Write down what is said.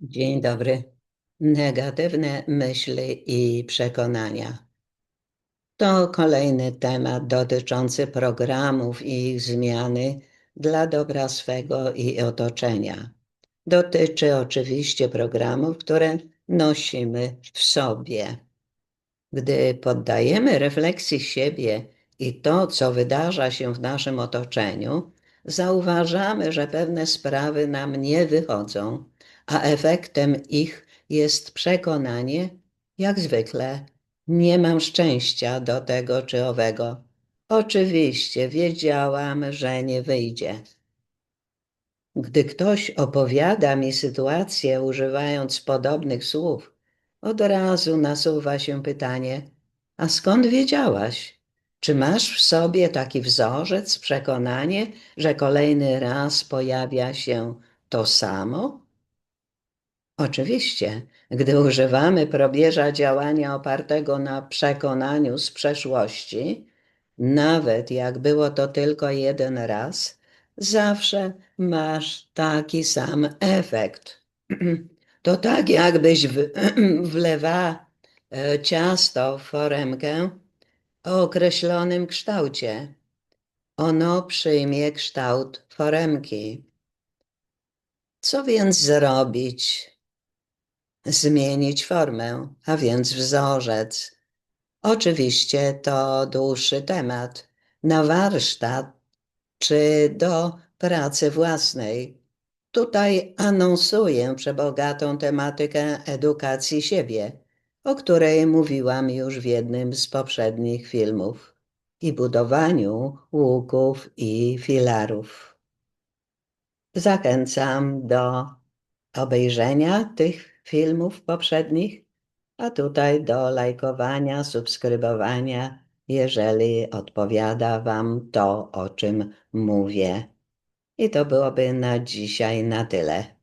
Dzień dobry. Negatywne myśli i przekonania. To kolejny temat dotyczący programów i ich zmiany dla dobra swego i otoczenia. Dotyczy oczywiście programów, które nosimy w sobie. Gdy poddajemy refleksji siebie i to, co wydarza się w naszym otoczeniu, zauważamy, że pewne sprawy nam nie wychodzą, a efektem ich jest przekonanie, jak zwykle, nie mam szczęścia do tego czy owego. Oczywiście wiedziałam, że nie wyjdzie. Gdy ktoś opowiada mi sytuację używając podobnych słów, od razu nasuwa się pytanie: A skąd wiedziałaś? Czy masz w sobie taki wzorzec, przekonanie, że kolejny raz pojawia się to samo? Oczywiście, gdy używamy probierza działania opartego na przekonaniu z przeszłości, nawet jak było to tylko jeden raz, zawsze masz taki sam efekt. To tak, jakbyś wlewa e, ciasto w foremkę o określonym kształcie. Ono przyjmie kształt foremki. Co więc zrobić? Zmienić formę, a więc wzorzec. Oczywiście to dłuższy temat. Na warsztat czy do pracy własnej. Tutaj anonsuję przebogatą tematykę edukacji siebie, o której mówiłam już w jednym z poprzednich filmów, i budowaniu łuków i filarów. Zachęcam do obejrzenia tych filmów poprzednich, a tutaj do lajkowania, subskrybowania, jeżeli odpowiada Wam to, o czym mówię. I to byłoby na dzisiaj na tyle.